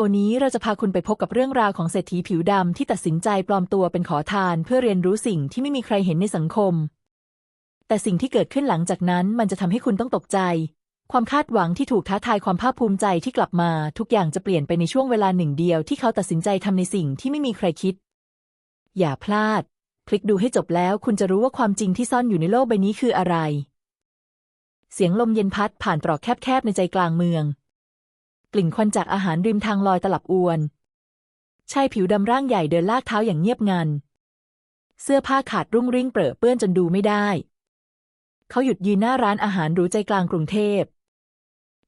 โอนี้เราจะพาคุณไปพบกับเรื่องราวของเศรษฐีผิวดำที่ตัดสินใจปลอมตัวเป็นขอทานเพื่อเรียนรู้สิ่งที่ไม่มีใครเห็นในสังคม แต่สิ่งที่เกิดขึ้นหลังจากนั้นมันจะทำให้คุณต้องตกใจ ความคาดหวังที่ถูกท้าทายความภาคภูมิใจที่กลับมา ทุกอย่างจะเปลี่ยนไปในช่วงเวลาหนึ่งเดียวที่เขาตัดสินใจทำในสิ่งที่ไม่มีใครคิด อย่าพลาด คลิกดูให้จบแล้วคุณจะรู้ว่าความจริงที่ซ่อนอยู่ในโลกใบนี้คืออะไร เสียงลมเย็นพัดผ่านตรอกแคบๆในใจกลางเมือง กลิ่นควันจากอาหารริมทางลอยตลับอวนชายผิวดำร่างใหญ่เดินลากเท้าอย่างเงียบงัน เสื้อผ้าขาดรุ่งริ่งเปรอะเปื้อนจนดูไม่ได้ เขาหยุดยืนหน้าร้านอาหารหรูใจกลางกรุงเทพ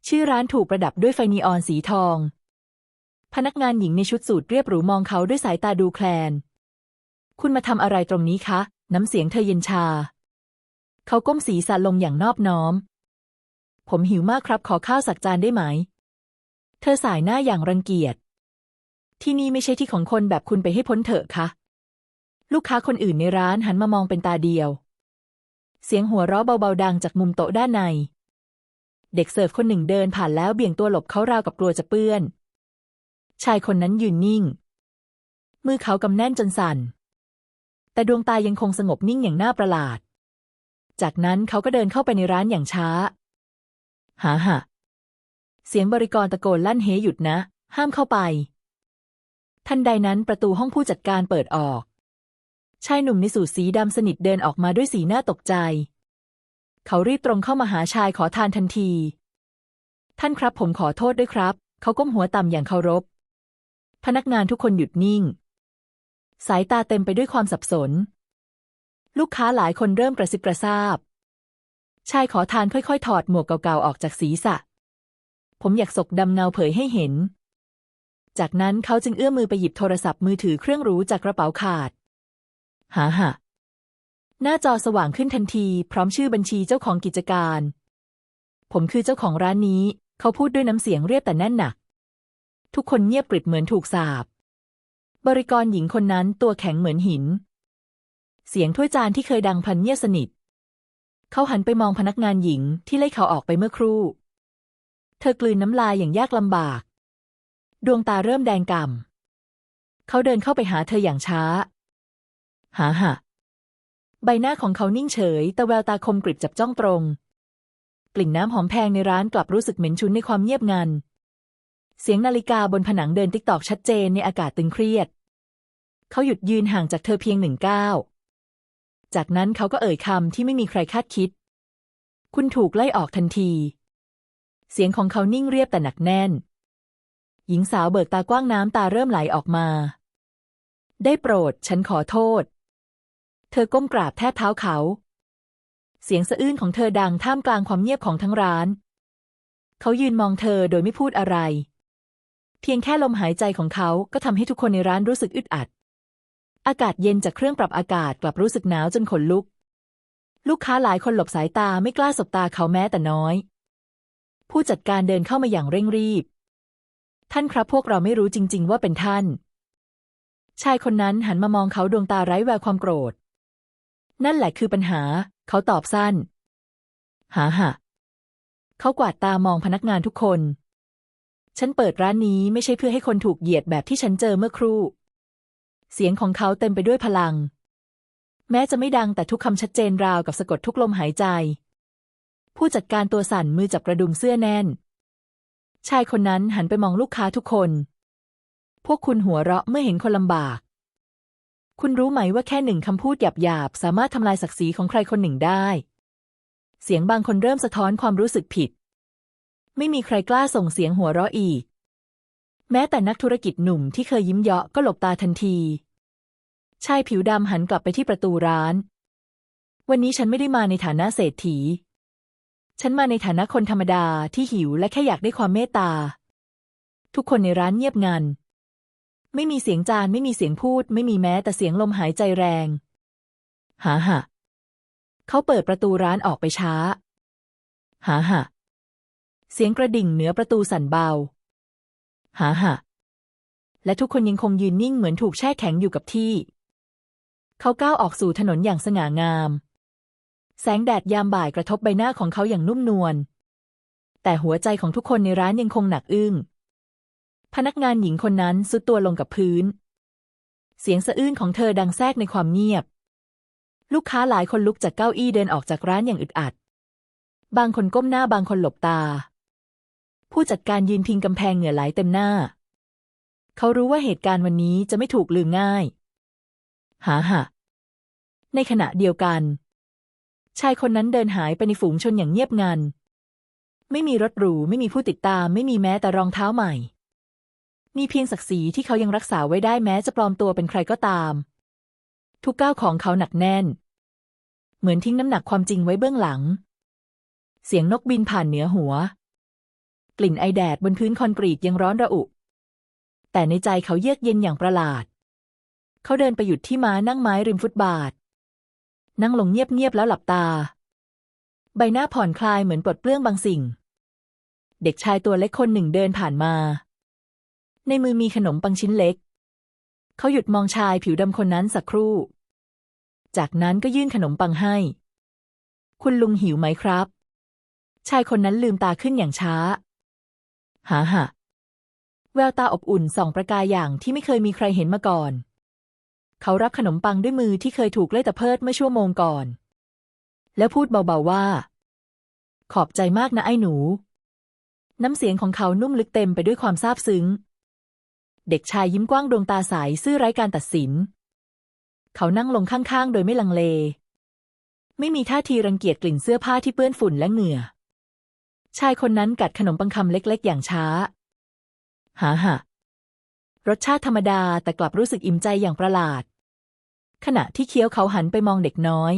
ชื่อร้านถูกประดับด้วยไฟนีออนสีทอง พนักงานหญิงในชุดสูทเรียบหรูมองเขาด้วยสายตาดูแคลน คุณมาทำอะไรตรงนี้คะ น้ำเสียงเธอเย็นชา เขาก้มศีรษะลงอย่างนอบน้อม ผมหิวมากครับขอข้าวสักจานได้ไหม เธอสายหน้าอย่างรังเกียจ ที่นี่ไม่ใช่ที่ของคนแบบคุณไปให้พ้นเถอะคะลูกค้าคนอื่นในร้านหันมามองเป็นตาเดียว เสียงหัวเราะเบาๆดังจากมุมโต๊ะด้านใน เด็กเสิร์ฟคนหนึ่งเดินผ่านแล้วเบี่ยงตัวหลบเขาราวกับกลัวจะเปื้อน ชายคนนั้นยืนนิ่ง มือเขากำแน่นจนสั่น แต่ดวงตายังคงสงบนิ่งอย่างน่าประหลาด จากนั้นเขาก็เดินเข้าไปในร้านอย่างช้า หาหะ เสียงบริกรตะโกนลั่นเฮหยุดนะ ห้ามเข้าไป ทันใดนั้นประตูห้องผู้จัดการเปิดออก ชายหนุ่มในสูทสีดำสนิทเดินออกมาด้วยสีหน้าตกใจ เขารีบตรงเข้ามาหาชายขอทานทันที ท่านครับผมขอโทษด้วยครับ เขาก้มหัวต่ำอย่างเคารพ พนักงานทุกคนหยุดนิ่ง สายตาเต็มไปด้วยความสับสน ลูกค้าหลายคนเริ่มกระซิบกระซาบชายขอทานค่อยๆ ถอดหมวกเก่าๆออกจากศีรษะ ผมอยากศกดำเงาเผยให้เห็น จากนั้นเขาจึงเอื้อมมือไปหยิบโทรศัพท์มือถือเครื่องหรูจากกระเป๋าขาด หาหะหน้าจอสว่างขึ้นทันที พร้อมชื่อบัญชีเจ้าของกิจการ ผมคือเจ้าของร้านนี้ เขาพูดด้วยน้ำเสียงเรียบแต่แน่นหนัก ทุกคนเงียบกริบเหมือนถูกสาบบริกรหญิงคนนั้นตัวแข็งเหมือนหิน เสียงถ้วยจานที่เคยดังพันเงียบสนิท เขาหันไปมองพนักงานหญิงที่ไล่เขาออกไปเมื่อครู่ เธอกลืนน้ำลายอย่างยากลำบาก ดวงตาเริ่มแดงก่ำเขาเดินเข้าไปหาเธออย่างช้า หาหะใบหน้าของเขานิ่งเฉย แต่แววตาคมกริบจับจ้องตรง กลิ่นน้ำหอมแพงในร้านกลับรู้สึกเหม็นชุนในความเงียบงัน เสียงนาฬิกาบนผนังเดินติ๊กตอกชัดเจนในอากาศตึงเครียด เขาหยุดยืนห่างจากเธอเพียงหนึ่งก้าวจากนั้นเขาก็เอ่ยคำที่ไม่มีใครคาดคิด คุณถูกไล่ออกทันที เสียงของเขานิ่งเรียบแต่หนักแน่น หญิงสาวเบิกตากว้างน้ำตาเริ่มไหลออกมา ได้โปรด ฉันขอโทษ เธอก้มกราบแทบเท้าเขา เสียงสะอื้นของเธอดังท่ามกลางความเงียบของทั้งร้าน เขายืนมองเธอโดยไม่พูดอะไร เพียงแค่ลมหายใจของเขาก็ทำให้ทุกคนในร้านรู้สึกอึดอัด อากาศเย็นจากเครื่องปรับอากาศกลับรู้สึกหนาวจนขนลุก ลูกค้าหลายคนหลบสายตาไม่กล้าสบตาเขาแม้แต่น้อย ผู้จัดการเดินเข้ามาอย่างเร่งรีบ ท่านครับพวกเราไม่รู้จริง ๆ ว่าเป็นท่าน ชายคนนั้นหันมามองเขาดวงตาไร้แววความโกรธ นั่นแหละคือปัญหา เขาตอบสั้น หาหะเขากวาดตามองพนักงานทุกคน ฉันเปิดร้านนี้ไม่ใช่เพื่อให้คนถูกเหยียดแบบที่ฉันเจอเมื่อครู่ เสียงของเขาเต็มไปด้วยพลัง แม้จะไม่ดังแต่ทุกคำชัดเจนราวกับสะกดทุกลมหายใจ ผู้จัดการตัวสั่นมือจับกระดุมเสื้อแน่น ชายคนนั้นหันไปมองลูกค้าทุกคน พวกคุณหัวเราะเมื่อเห็นคนลำบาก คุณรู้ไหมว่าแค่หนึ่งคำพูดหยาบๆ สามารถทำลายศักดิ์ศรีของใครคนหนึ่งได้ เสียงบางคนเริ่มสะท้อนความรู้สึกผิด ไม่มีใครกล้าส่งเสียงหัวเราะอีก แม้แต่นักธุรกิจหนุ่มที่เคยยิ้มเยาะก็หลบตาทันที ชายผิวดำหันกลับไปที่ประตูร้าน วันนี้ฉันไม่ได้มาในฐานะเศรษฐี ฉันมาในฐานะคนธรรมดาที่หิวและแค่อยากได้ความเมตตา ทุกคนในร้านเงียบงัน ไม่มีเสียงจานไม่มีเสียงพูด ไม่มีแม้แต่เสียงลมหายใจแรง หาหะเขาเปิดประตูร้านออกไปช้า หาหะเสียงกระดิ่งเหนือประตูสั่นเบา หาหะและทุกคนยังคงยืนนิ่งเหมือนถูกแช่แข็งอยู่กับที่ เขาก้าวออกสู่ถนนอย่างสง่างาม แสงแดดยามบ่ายกระทบใบหน้าของเขาอย่างนุ่มนวล แต่หัวใจของทุกคนในร้านยังคงหนักอึ้ง พนักงานหญิงคนนั้นสุดตัวลงกับพื้น เสียงสะอื้นของเธอดังแทรกในความเงียบ ลูกค้าหลายคนลุกจากเก้าอี้เดินออกจากร้านอย่างอึดอัด บางคนก้มหน้าบางคนหลบตา ผู้จัดการยืนพิงกำแพงเหงื่อไหลเต็มหน้า เขารู้ว่าเหตุการณ์วันนี้จะไม่ถูกลืมง่าย หาหะในขณะเดียวกัน ชายคนนั้นเดินหายไปในฝูงชนอย่างเงียบงัน ไม่มีรถหรู ไม่มีผู้ติดตาม ไม่มีแม้แต่รองเท้าใหม่ มีเพียงศักดิ์ศรีที่เขายังรักษาไว้ได้แม้จะปลอมตัวเป็นใครก็ตาม ทุกก้าวของเขาหนักแน่น เหมือนทิ้งน้ำหนักความจริงไว้เบื้องหลัง เสียงนกบินผ่านเหนือหัว กลิ่นไอแดดบนพื้นคอนกรีตยังร้อนระอุ แต่ในใจเขาเยือกเย็นอย่างประหลาด เขาเดินไปหยุดที่ม้านั่งไม้ริมฟุตบาท นั่งลงเงียบๆแล้วหลับตา ใบหน้าผ่อนคลายเหมือนปลดเปลื้องบางสิ่ง เด็กชายตัวเล็กคนหนึ่งเดินผ่านมา ในมือมีขนมปังชิ้นเล็ก เขาหยุดมองชายผิวดำคนนั้นสักครู่ จากนั้นก็ยื่นขนมปังให้ คุณลุงหิวไหมครับ ชายคนนั้นลืมตาขึ้นอย่างช้าหาหะแววตาอบอุ่นส่องประกายอย่างที่ไม่เคยมีใครเห็นมาก่อน เขารับขนมปังด้วยมือที่เคยถูกเล่ตะเพิดเมื่อชั่วโมงก่อน แล้วพูดเบาๆว่า ขอบใจมากนะไอ้หนู น้ำเสียงของเขานุ่มลึกเต็มไปด้วยความซาบซึ้ง เด็กชายยิ้มกว้างดวงตาใสซื่อไร้การตัดสิน เขานั่งลงข้างๆ โดยไม่ลังเล ไม่มีท่าทีรังเกียจกลิ่นเสื้อผ้าที่เปื้อนฝุ่นและเหงื่อ ชายคนนั้นกัดขนมปังคำเล็ก ๆ อย่างช้า หาหะรสชาติธรรมดาแต่กลับรู้สึกอิ่มใจอย่างประหลาด ขณะที่เคี้ยวเขาหันไปมองเด็กน้อย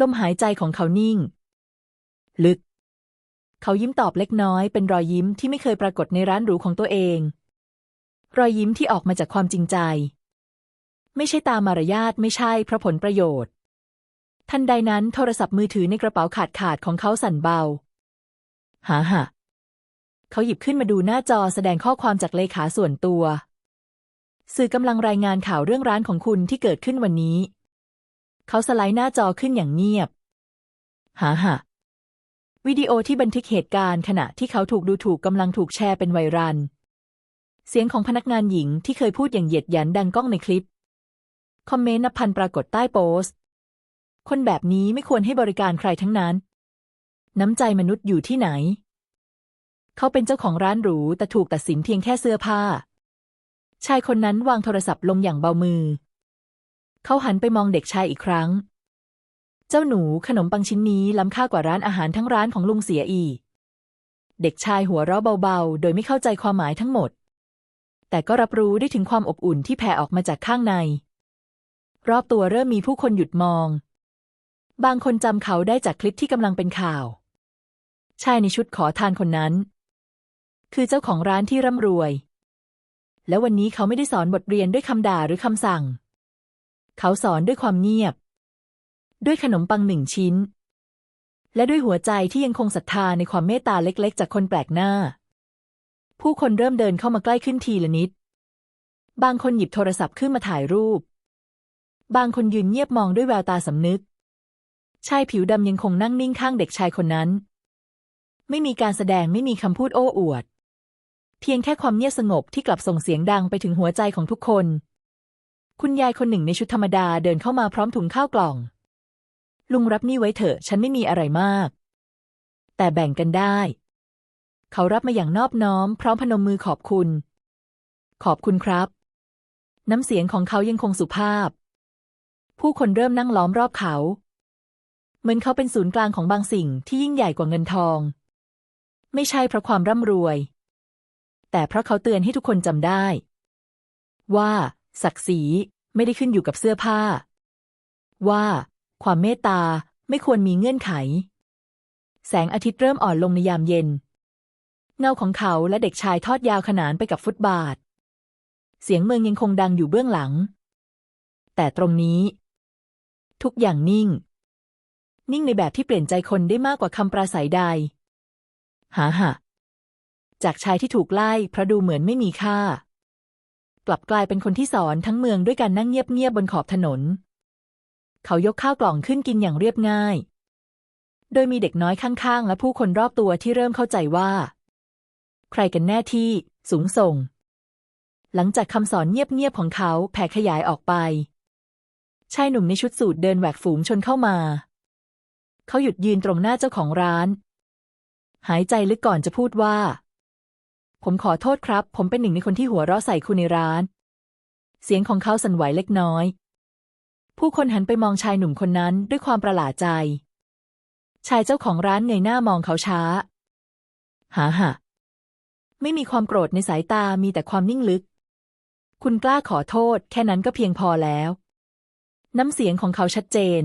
ลมหายใจของเขานิ่ง ลึก เขายิ้มตอบเล็กน้อย เป็นรอยยิ้มที่ไม่เคยปรากฏในร้านหรูของตัวเอง รอยยิ้มที่ออกมาจากความจริงใจ ไม่ใช่ตามมารยาทไม่ใช่เพราะผลประโยชน์ ทันใดนั้นโทรศัพท์มือถือในกระเป๋าขาดขาดของเขาสั่นเบาหาหะเขาหยิบขึ้นมาดูหน้าจอแสดงข้อความจากเลขาส่วนตัว สื่อกำลังรายงานข่าวเรื่องร้านของคุณที่เกิดขึ้นวันนี้ เขาสไลด์หน้าจอขึ้นอย่างเงียบหาหะวิดีโอที่บันทึกเหตุการณ์ขณะที่เขาถูกดูถูกกำลังถูกแชร์เป็นไวรัล เสียงของพนักงานหญิงที่เคยพูดอย่างเหยียดหยันดังก้องในคลิป คอมเมนต์นับพันปรากฏใต้โพสต์ คนแบบนี้ไม่ควรให้บริการใครทั้งนั้น น้ำใจมนุษย์อยู่ที่ไหน เขาเป็นเจ้าของร้านหรูแต่ถูกตัดสินเพียงแค่เสื้อผ้า ชายคนนั้นวางโทรศัพท์ลงอย่างเบามือ เขาหันไปมองเด็กชายอีกครั้ง เจ้าหนูขนมปังชิ้นนี้ล้ำค่ากว่าร้านอาหารทั้งร้านของลุงเสียอีก เด็กชายหัวเราะเบาๆ โดยไม่เข้าใจความหมายทั้งหมด แต่ก็รับรู้ได้ถึงความอบอุ่นที่แผ่ออกมาจากข้างใน รอบตัวเริ่มมีผู้คนหยุดมอง บางคนจำเขาได้จากคลิปที่กำลังเป็นข่าว ชายในชุดขอทานคนนั้น คือเจ้าของร้านที่ร่ำรวย และวันนี้เขาไม่ได้สอนบทเรียนด้วยคำด่าหรือคำสั่ง เขาสอนด้วยความเงียบ ด้วยขนมปังหนึ่งชิ้น และด้วยหัวใจที่ยังคงศรัทธาในความเมตตาเล็ก ๆ จากคนแปลกหน้า ผู้คนเริ่มเดินเข้ามาใกล้ขึ้นทีละนิด บางคนหยิบโทรศัพท์ขึ้นมาถ่ายรูป บางคนยืนเงียบมองด้วยแววตาสำนึก ชายผิวดำยังคงนั่งนิ่งข้างเด็กชายคนนั้น ไม่มีการแสดงไม่มีคำพูดโอ้อวด พียงแค่ความเงียบสงบที่กลับส่งเสียงดังไปถึงหัวใจของทุกคน คุณยายคนหนึ่งในชุดธรรมดาเดินเข้ามาพร้อมถุงข้าวกล่อง ลุงรับนี่ไว้เถอะ ฉันไม่มีอะไรมาก แต่แบ่งกันได้ เขารับมาอย่างนอบน้อม พร้อมพนมมือขอบคุณ ขอบคุณครับ น้ำเสียงของเขายังคงสุภาพ ผู้คนเริ่มนั่งล้อมรอบเขา เหมือนเขาเป็นศูนย์กลางของบางสิ่งที่ยิ่งใหญ่กว่าเงินทอง ไม่ใช่เพราะความร่ำรวย แต่เพราะเขาเตือนให้ทุกคนจำได้ ว่า ศักดิ์ศรีไม่ได้ขึ้นอยู่กับเสื้อผ้า ว่า ความเมตตาไม่ควรมีเงื่อนไข แสงอาทิตย์เริ่มอ่อนลงในยามเย็น เงาของเขาและเด็กชายทอดยาวขนานไปกับฟุตบาท เสียงเมืองยังคงดังอยู่เบื้องหลัง แต่ตรงนี้ ทุกอย่างนิ่ง นิ่งในแบบที่เปลี่ยนใจคนได้มากกว่าคำปราศัยใด หาหะ จากชายที่ถูกไล่เพราะดูเหมือนไม่มีค่า กลับกลายเป็นคนที่สอนทั้งเมืองด้วยการนั่งเงียบๆบนขอบถนน เขายกข้าวกล่องขึ้นกินอย่างเรียบง่าย โดยมีเด็กน้อยข้างๆ และผู้คนรอบตัวที่เริ่มเข้าใจว่า ใครกันแน่ที่สูงส่ง หลังจากคำสอนเงียบๆของเขาแผ่ขยายออกไปชายหนุ่มในชุดสูทเดินแหวกฝูงชนเข้ามา เขาหยุดยืนตรงหน้าเจ้าของร้าน หายใจลึกก่อนจะพูดว่า ผมขอโทษครับ ผมเป็นหนึ่งในคนที่หัวเราะใส่คุณในร้าน เสียงของเขาสั่นไหวเล็กน้อย ผู้คนหันไปมองชายหนุ่มคนนั้นด้วยความประหลาดใจ ชายเจ้าของร้านเงยหน้ามองเขาช้า หาหะไม่มีความโกรธในสายตามีแต่ความนิ่งลึก คุณกล้าขอโทษ แค่นั้นก็เพียงพอแล้ว น้ำเสียงของเขาชัดเจน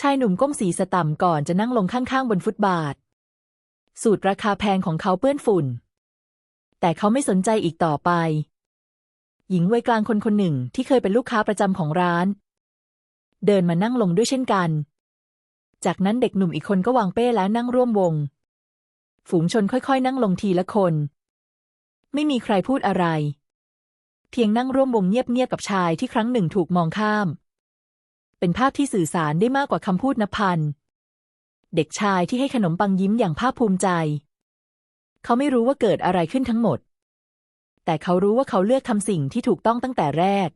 ชายหนุ่มก้มศีรษะต่ำก่อนจะนั่งลงข้างๆบนฟุตบาท สูตรราคาแพงของเขาเปื้อนฝุ่น แต่เขาไม่สนใจอีกต่อไป หญิงวัยกลางคนคนหนึ่งที่เคยเป็นลูกค้าประจำของร้าน เดินมานั่งลงด้วยเช่นกัน จากนั้นเด็กหนุ่มอีกคนก็วางเป้แล้วนั่งร่วมวง ฝูงชนค่อยๆ นั่งลงทีละคน ไม่มีใครพูดอะไร เพียงนั่งร่วมวงเงียบๆกับชายที่ครั้งหนึ่งถูกมองข้าม เป็นภาพที่สื่อสารได้มากกว่าคำพูดนับพันเด็กชายที่ให้ขนมปังยิ้มอย่างภาคภูมิใจ เขาไม่รู้ว่าเกิดอะไรขึ้นทั้งหมด แต่เขารู้ว่าเขาเลือกทำสิ่งที่ถูกต้องตั้งแต่แรก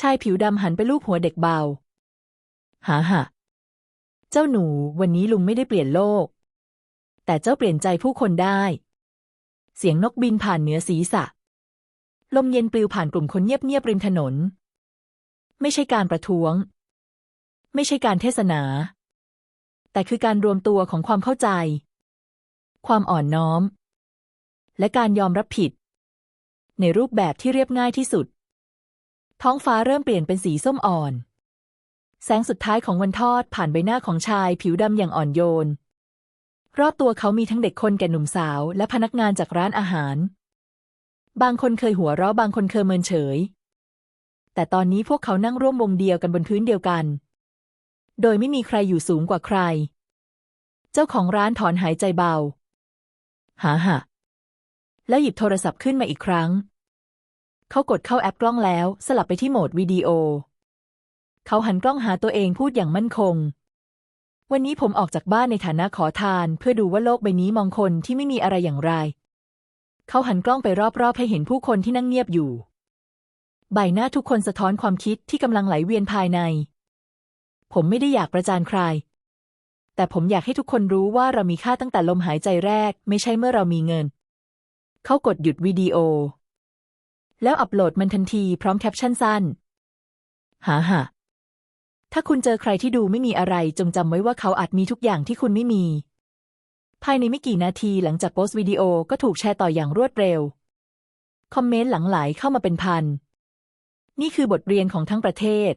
ชายผิวดำหันไปลูบหัวเด็กเบา หาหะ เจ้าหนูวันนี้ลุงไม่ได้เปลี่ยนโลก แต่เจ้าเปลี่ยนใจผู้คนได้ เสียงนกบินผ่านเหนือศีรษะ ลมเย็นปลิวผ่านกลุ่มคนเงียบๆริมถนน ไม่ใช่การประท้วง ไม่ใช่การเทศนา แต่คือการรวมตัวของความเข้าใจ ความอ่อนน้อม และการยอมรับผิด ในรูปแบบที่เรียบง่ายที่สุด ท้องฟ้าเริ่มเปลี่ยนเป็นสีส้มอ่อน แสงสุดท้ายของวันทอดผ่านใบหน้าของชายผิวดำอย่างอ่อนโยน รอบตัวเขามีทั้งเด็กคนแก่หนุ่มสาว และพนักงานจากร้านอาหาร บางคนเคยหัวเราะบางคนเคยเมินเฉย แต่ตอนนี้พวกเขานั่งร่วมวงเดียวกันบนพื้นเดียวกัน โดยไม่มีใครอยู่สูงกว่าใครเจ้าของร้านถอนหายใจเบา หาหะแล้วหยิบโทรศัพท์ขึ้นมาอีกครั้ง เขากดเข้าแอปกล้องแล้วสลับไปที่โหมดวิดีโอ เขาหันกล้องหาตัวเองพูดอย่างมั่นคง วันนี้ผมออกจากบ้านในฐานะขอทาน เพื่อดูว่าโลกใบนี้มองคนที่ไม่มีอะไรอย่างไร เขาหันกล้องไปรอบๆ ให้เห็นผู้คนที่นั่งเงียบอยู่ ใบหน้าทุกคนสะท้อนความคิดที่กำลังไหลเวียนภายใน ผมไม่ได้อยากประจานใคร แต่ผมอยากให้ทุกคนรู้ว่าเรามีค่าตั้งแต่ลมหายใจแรก ไม่ใช่เมื่อเรามีเงิน เขากดหยุดวิดีโอ แล้วอัปโหลดมันทันทีพร้อมแคปชั่นสั้น หาหะถ้าคุณเจอใครที่ดูไม่มีอะไรจงจำไว้ว่าเขาอาจมีทุกอย่างที่คุณไม่มี ภายในไม่กี่นาทีหลังจากโพสต์วิดีโอก็ถูกแชร์ต่ออย่างรวดเร็ว คอมเมนต์หลังไหลเข้ามาเป็นพัน นี่คือบทเรียนของทั้งประเทศ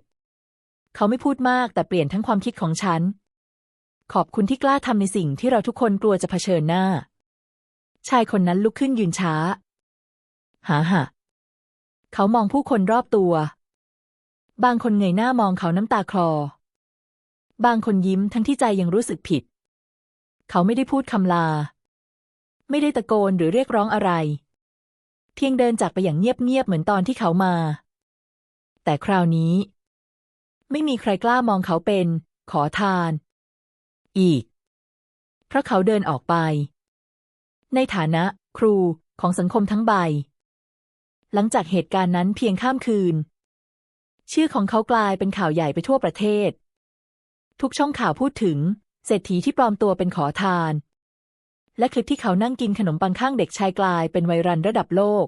เขาไม่พูดมากแต่เปลี่ยนทั้งความคิดของฉัน ขอบคุณที่กล้าทำในสิ่งที่เราทุกคนกลัวจะเผชิญหน้า ชายคนนั้นลุกขึ้นยืนช้า หาหะเขามองผู้คนรอบตัว บางคนเงยหน้ามองเขาน้ำตาคลอ บางคนยิ้มทั้งที่ใจยังรู้สึกผิด เขาไม่ได้พูดคำลา ไม่ได้ตะโกนหรือเรียกร้องอะไร เพียงเดินจากไปอย่างเงียบๆเหมือนตอนที่เขามา แต่คราวนี้ ไม่มีใครกล้ามองเขาเป็น ขอทาน อีก เพราะเขาเดินออกไป ในฐานะ ครูของสังคมทั้งใบ หลังจากเหตุการณ์นั้นเพียงข้ามคืน ชื่อของเขากลายเป็นข่าวใหญ่ไปทั่วประเทศ ทุกช่องข่าวพูดถึง เศรษฐีที่ปลอมตัวเป็นขอทาน และคลิปที่เขานั่งกินขนมปังข้างเด็กชายกลายเป็นไวรัลระดับโลก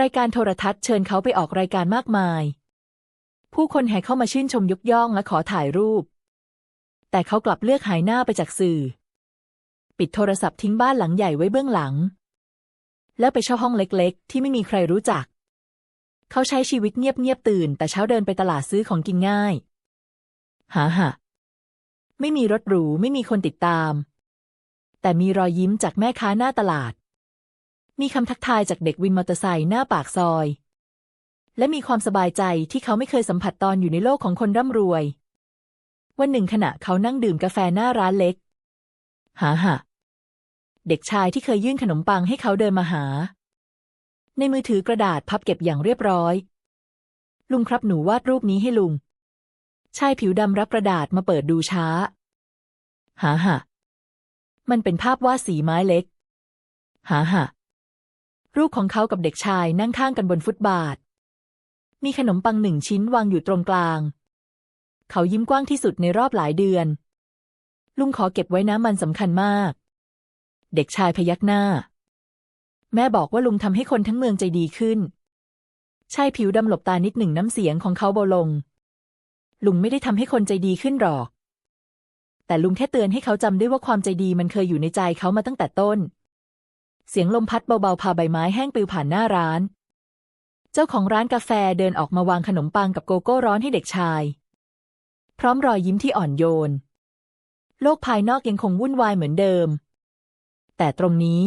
รายการโทรทัศน์เชิญเขาไปออกรายการมากมายผู้คนแห่เข้ามาชื่นชมยกย่องและขอถ่ายรูป แต่เขากลับเลือกหายหน้าไปจากสื่อ ปิดโทรศัพท์ทิ้งบ้านหลังใหญ่ไว้เบื้องหลัง แล้วไปเช่าห้องเล็กๆ ที่ไม่มีใครรู้จัก เขาใช้ชีวิตเงียบๆตื่น แต่เช้าเดินไปตลาดซื้อของกินง่าย หาหะไม่มีรถหรูไม่มีคนติดตาม แต่มีรอยยิ้มจากแม่ค้าหน้าตลาด มีคำทักทายจากเด็กวินมอเตอร์ไซค์หน้าปากซอย และมีความสบายใจที่เขาไม่เคยสัมผัสตอนอยู่ในโลกของคนร่ำรวย วันหนึ่งขณะเขานั่งดื่มกาแฟหน้าร้านเล็ก หาหะเด็กชายที่เคยยื่นขนมปังให้เขาเดินมาหา ในมือถือกระดาษพับเก็บอย่างเรียบร้อย ลุงครับหนูวาดรูปนี้ให้ลุง ชายผิวดำรับกระดาษมาเปิดดูช้า หาหะมันเป็นภาพวาดสีไม้เล็ก หาหะรูปของเขากับเด็กชายนั่งข้างกันบนฟุตบาท มีขนมปังหนึ่งชิ้นวางอยู่ตรงกลาง เขายิ้มกว้างที่สุดในรอบหลายเดือน ลุงขอเก็บไว้นะมันสำคัญมาก เด็กชายพยักหน้า แม่บอกว่าลุงทำให้คนทั้งเมืองใจดีขึ้น ชายผิวดำหลบตานิดหนึ่งน้ำเสียงของเขาเบาลง ลุงไม่ได้ทำให้คนใจดีขึ้นหรอก แต่ลุงแค่เตือนให้เขาจำได้ว่าความใจดีมันเคยอยู่ในใจเขามาตั้งแต่ต้น เสียงลมพัดเบาๆพาใบไม้แห้งปลิวผ่านหน้าร้าน เจ้าของร้านกาแฟเดินออกมาวางขนมปังกับโกโก้ร้อนให้เด็กชาย พร้อมรอยยิ้มที่อ่อนโยน โลกภายนอกยังคงวุ่นวายเหมือนเดิม แต่ตรงนี้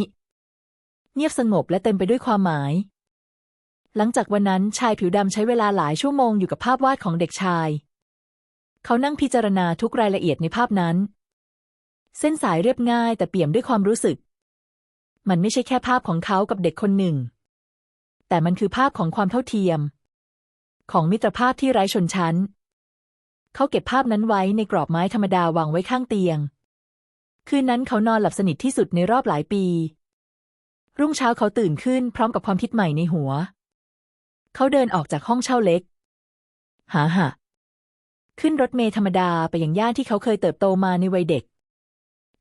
เงียบสงบและเต็มไปด้วยความหมาย หลังจากวันนั้นชายผิวดำใช้เวลาหลายชั่วโมงอยู่กับภาพวาดของเด็กชาย เขานั่งพิจารณาทุกรายละเอียดในภาพนั้น เส้นสายเรียบง่ายแต่เปี่ยมด้วยความรู้สึก มันไม่ใช่แค่ภาพของเขากับเด็กคนหนึ่ง แต่มันคือภาพของความเท่าเทียม ของมิตรภาพที่ไร้ชนชั้น เขาเก็บภาพนั้นไว้ในกรอบไม้ธรรมดาวางไว้ข้างเตียง คืนนั้นเขานอนหลับสนิทที่สุดในรอบหลายปี รุ่งเช้าเขาตื่นขึ้นพร้อมกับความคิดใหม่ในหัว เขาเดินออกจากห้องเช่าเล็ก หาหะขึ้นรถเมล์ธรรมดาไปยังย่านที่เขาเคยเติบโตมาในวัยเด็ก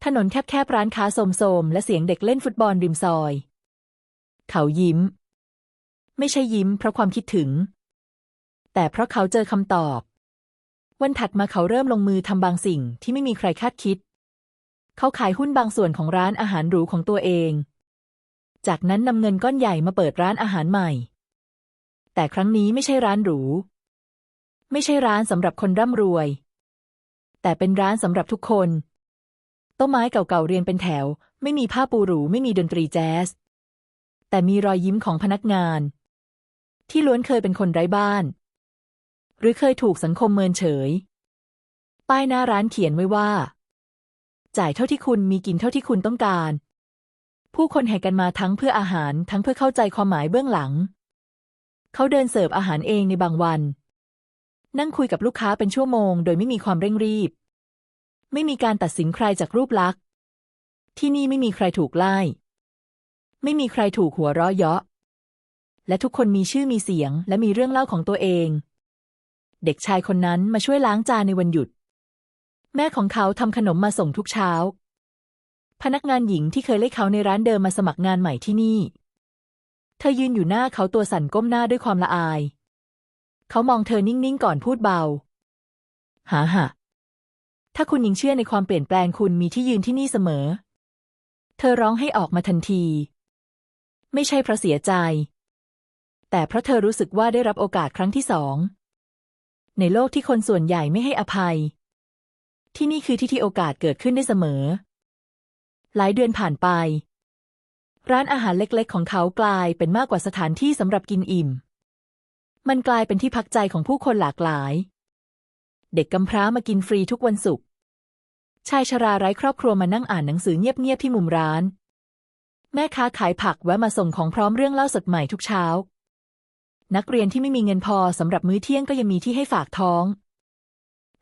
ถนนแคบๆร้านค้าโสมๆและเสียงเด็กเล่นฟุตบอลริมซอย เขายิ้ม ไม่ใช่ยิ้มเพราะความคิดถึง แต่เพราะเขาเจอคำตอบ วันถัดมาเขาเริ่มลงมือทำบางสิ่งที่ไม่มีใครคาดคิด เขาขายหุ้นบางส่วนของร้านอาหารหรูของตัวเอง จากนั้นนำเงินก้อนใหญ่มาเปิดร้านอาหารใหม่ แต่ครั้งนี้ไม่ใช่ร้านหรู ไม่ใช่ร้านสำหรับคนร่ำรวย แต่เป็นร้านสำหรับทุกคนโต๊ะไม้เก่าๆเรียงเป็นแถว ไม่มีผ้าปูหรูไม่มีดนตรีแจ๊ส แต่มีรอยยิ้มของพนักงาน ที่ล้วนเคยเป็นคนไร้บ้าน หรือเคยถูกสังคมเมินเฉย ป้ายหน้าร้านเขียนไว้ว่า จ่ายเท่าที่คุณมีกินเท่าที่คุณต้องการ ผู้คนแห่กันมาทั้งเพื่ออาหารทั้งเพื่อเข้าใจความหมายเบื้องหลัง เขาเดินเสิร์ฟอาหารเองในบางวัน นั่งคุยกับลูกค้าเป็นชั่วโมง โดยไม่มีความเร่งรีบ ไม่มีการตัดสินใครจากรูปลักษณ์ ที่นี่ไม่มีใครถูกไล่ ไม่มีใครถูกหัวเราะเยาะและทุกคนมีชื่อมีเสียงและมีเรื่องเล่าของตัวเอง เด็กชายคนนั้นมาช่วยล้างจานในวันหยุด แม่ของเขาทำขนมมาส่งทุกเช้า พนักงานหญิงที่เคยเล่เขาในร้านเดิมมาสมัครงานใหม่ที่นี่ เธอยืนอยู่หน้าเขาตัวสั่นก้มหน้าด้วยความละอาย เขามองเธอนิ่งๆก่อนพูดเบาหาหะถ้าคุณยังเชื่อในความเปลี่ยนแปลงคุณมีที่ยืนที่นี่เสมอ เธอร้องให้ออกมาทันที ไม่ใช่เพราะเสียใจ แต่เพราะเธอรู้สึกว่าได้รับโอกาสครั้งที่สอง ในโลกที่คนส่วนใหญ่ไม่ให้อภัย ที่นี่คือที่ที่โอกาสเกิดขึ้นได้เสมอ หลายเดือนผ่านไป ร้านอาหารเล็กๆ ของเขากลายเป็นมากกว่าสถานที่สำหรับกินอิ่ม มันกลายเป็นที่พักใจของผู้คนหลากหลาย เด็กกำพร้ามากินฟรีทุกวันศุกร์ชายชราไร้ครอบครัวมานั่งอ่านหนังสือเงียบๆที่มุมร้าน แม่ค้าขายผักแวะมาส่งของพร้อมเรื่องเล่าสดใหม่ทุกเช้า นักเรียนที่ไม่มีเงินพอสำหรับมื้อเที่ยงก็ยังมีที่ให้ฝากท้อง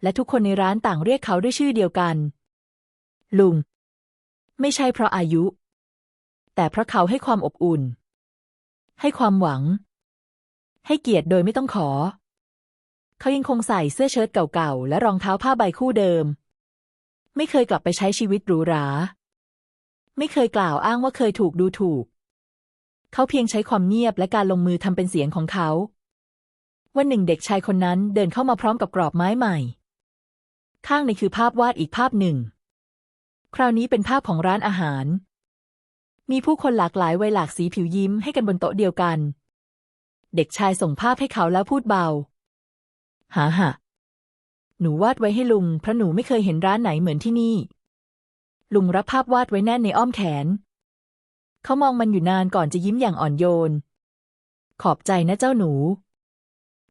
และทุกคนในร้านต่างเรียกเขาด้วยชื่อเดียวกัน ลุง ไม่ใช่เพราะอายุ แต่เพราะเขาให้ความอบอุ่น ให้ความหวัง ให้เกียรติโดยไม่ต้องขอ เขายังคงใส่เสื้อเชิ้ตเก่าๆ และรองเท้าผ้าใบคู่เดิม ไม่เคยกลับไปใช้ชีวิตหรูหรา ไม่เคยกล่าวอ้างว่าเคยถูกดูถูก เขาเพียงใช้ความเงียบและการลงมือทำเป็นเสียงของเขา วันหนึ่งเด็กชายคนนั้นเดินเข้ามาพร้อมกับกรอบไม้ใหม่ ข้างในคือภาพวาดอีกภาพหนึ่ง คราวนี้เป็นภาพของร้านอาหาร มีผู้คนหลากหลายวัยหลากสีผิวยิ้มให้กันบนโต๊ะเดียวกัน เด็กชายส่งภาพให้เขาแล้วพูดเบา หาหะหนูวาดไว้ให้ลุงเพราะหนูไม่เคยเห็นร้านไหนเหมือนที่นี่ ลุงรับภาพวาดไว้แน่นในอ้อมแขน เขามองมันอยู่นานก่อนจะยิ้มอย่างอ่อนโยน ขอบใจนะเจ้าหนู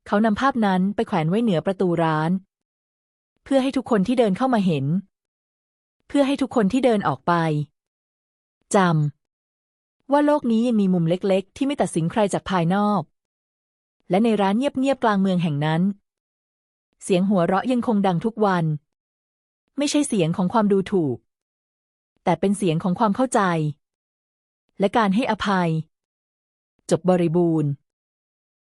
เขานำภาพนั้นไปแขวนไว้เหนือประตูร้าน เพื่อให้ทุกคนที่เดินเข้ามาเห็น เพื่อให้ทุกคนที่เดินออกไปจำว่าโลกนี้ยังมีมุมเล็กๆ ที่ไม่ตัดสินใครจากภายนอก และในร้านเงียบๆกลางเมืองแห่งนั้น เสียงหัวเราะยังคงดังทุกวัน ไม่ใช่เสียงของความดูถูก แต่เป็นเสียงของความเข้าใจ และการให้อภัย จบบริบูรณ์